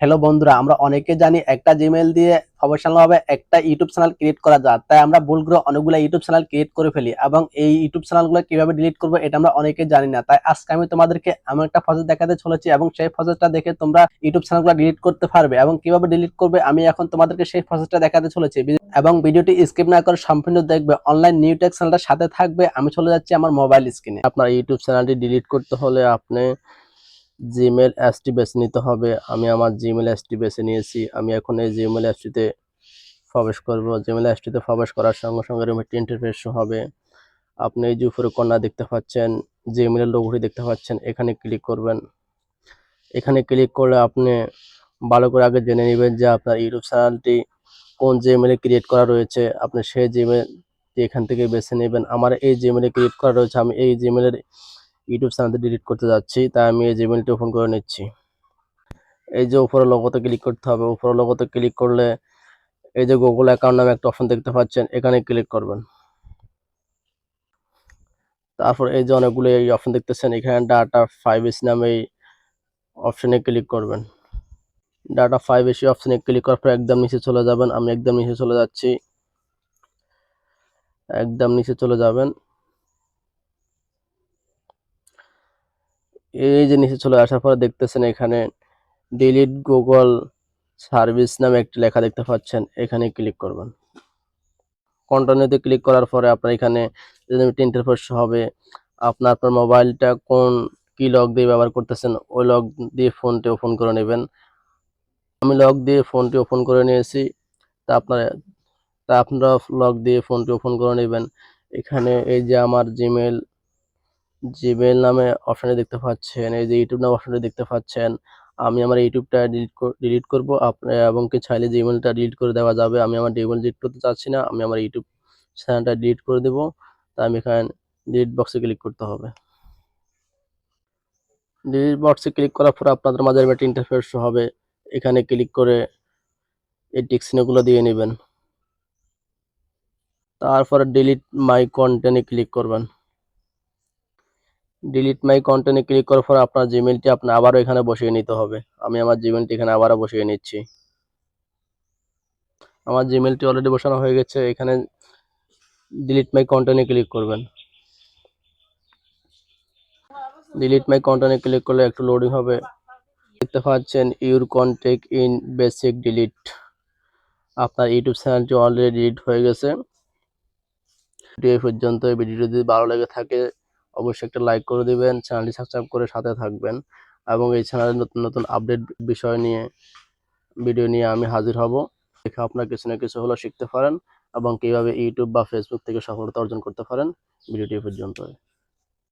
Hello বন্ধুরা, আমরা অনেকে জানি একটা জিমেল দিয়ে প্রফেশনাল ভাবে একটা ইউটিউব চ্যানেল ক্রিয়েট করা যায়। তাই আমরা ভুল করে অনেকগুলো ইউটিউব চ্যানেল ক্রিয়েট করে ফেলি এবং এই ইউটিউব চ্যানেলগুলো কীভাবে ডিলিট করব এটা আমরা অনেকে জানি না। তাই আজকে আমি তোমাদেরকে এমন একটা প্রসেস দেখাতে চলেছি এবং সেই প্রসেসটা দেখে তোমরা ইউটিউব চ্যানেলগুলো ডিলিট করতে পারবে এবং কীভাবে ডিলিট করবে আমি এখন তোমাদেরকে সেই প্রসেসটা দেখাতে চলেছি। এবং ভিডিওটি স্কিপ না করে সম্পূর্ণ দেখবে অনলাইন নিউ টেক চ্যানেলটার সাথে থাকবে। আমি চলে যাচ্ছি আমার মোবাইল স্ক্রিনে আপনার ইউটিউব চ্যানেলটি ডিলিট করতে হলে আপনি জিমেল অ্যাপসটি বেছে নিতে হবে। আমি আমার জিমেল অ্যাপসটি বেছে নিয়েছি। আমি এখন এই জিমেল অ্যাপসটিতে প্রবেশ করব। জিমেল অ্যাপসটিতে প্রবেশ করার সঙ্গে সঙ্গে এরকম একটি ইন্টারফেস হবে। আপনি এই যে উপরে কন্যা দেখতে পাচ্ছেন জিমেলের লোগোটি দেখতে পাচ্ছেন, এখানে ক্লিক করবেন। এখানে ক্লিক করলে আপনি ভালো করে আগে জেনে নেবেন যে আপনার ইউটিউব চ্যানেলটি কোন জিমেলে ক্রিয়েট করা রয়েছে। আপনি সেই জিমেল এখান থেকে বেছে নেবেন। আমার এই জিমেলে ক্রিয়েট করা রয়েছে। আমি এই জিমেলের ইউটিউব চ্যানেলটি ডিলিট করতে যাচ্ছি, তাই আমি এই জিমেলটি ওপেন করে নিচ্ছি। এই যে উপরে লোগোতে ক্লিক করতে হবে উপরে লোগোতে ক্লিক করলে এই যে গুগল অ্যাকাউন্ট নামে একটা অপশন দেখতে পাচ্ছেন, এখানে ক্লিক করবেন। তারপর এই যে অনেকগুলো এই অপশন দেখতেছেন, এখানে ডাটা ফাইভ এস নামে এই অপশনে ক্লিক করবেন ডাটা ফাইভ এসি অপশনে ক্লিক করার পর একদম নিচে চলে যাবেন, আমি একদম নিচে চলে যাচ্ছি। একদম নিচে চলে যাবেন। এই যে নিচে চলে আসার পরে দেখতেছেন এখানে ডিলিট গুগল সার্ভিস নামে একটি লেখা দেখতে পাচ্ছেন, এখানে ক্লিক করবেন। কন্টিনিউতে ক্লিক করার পরে আপনার এখানে ইন্টারফেস হবে, আপনার আপনার মোবাইলটা কোন কি লক দিয়ে ব্যবহার করতেছেন, ওই লক দিয়ে ফোনটি ওপেন করে নেবেন। আমি লক দিয়ে ফোনটি ওপেন করে নিয়েছি, তা আপনার, তা আপনারা লক দিয়ে ফোনটি ওপেন করে নেবেন। এখানে এই যে আমার জিমেল জিমেল নামে অপশানে দেখতে পাচ্ছেন, এই যে ইউটিউব নামে অপশানটি দেখতে পাচ্ছেন, আমি আমার ইউটিউবটা ডিলিট ডিলিট করব এবং কি চাইলে জিমেলটা ডিলিট করে দেওয়া যাবে, আমি আমার জিমেল ডিলিট করতে চাচ্ছি না, আমি আমার ইউটিউব চ্যানেলটা ডিলিট করে দেবো তাই আমি এখানে ডিলিট বক্সে ক্লিক করতে হবে। ডিলিট বক্সে ক্লিক করার পর আপনাদের মাঝে একটা ইন্টারফেস হবে, এখানে ক্লিক করে এই টিকসিনেগুলো দিয়ে নেবেন। তারপরে ডিলিট মাই কন্টেন্টে ক্লিক করবেন। ডিলিট মাই কন্টেন্টে ক্লিক করার পর আপনার জিমেলটি আপনার আবারও এখানে বসিয়ে নিতে হবে। আমি আমার জিমেলটি এখানে আবারও বসিয়ে নিচ্ছি। আমার জিমেলটি অলরেডি বসানো হয়ে গেছে, এখানে ডিলিট মাই কন্টেন্টে ক্লিক করবেন। ডিলিট মাই কন্টেন্টে ক্লিক করলে একটু লোডিং হবে। দেখতে পাচ্ছেন your contact in basic delete আপনার ইউটিউব চ্যানেলটি অলরেডি ডিলিট হয়ে গেছে। এই পর্যন্ত ভিডিওটি যদি ভালো লেগে থাকে অবশ্যই একটা লাইক করে দিবেন চ্যানেলটি সাবস্ক্রাইব করে সাথে থাকবেন এবং এই চ্যানেলে নতুন নতুন আপডেট বিষয় নিয়ে ভিডিও নিয়ে আমি হাজির হব। দেখে আপনার কিছু না কিছু হলো শিখতে পারেন এবং কীভাবে ইউটিউব বা ফেসবুক থেকে সফলতা অর্জন করতে পারেন ভিডিওটি পর্যন্ত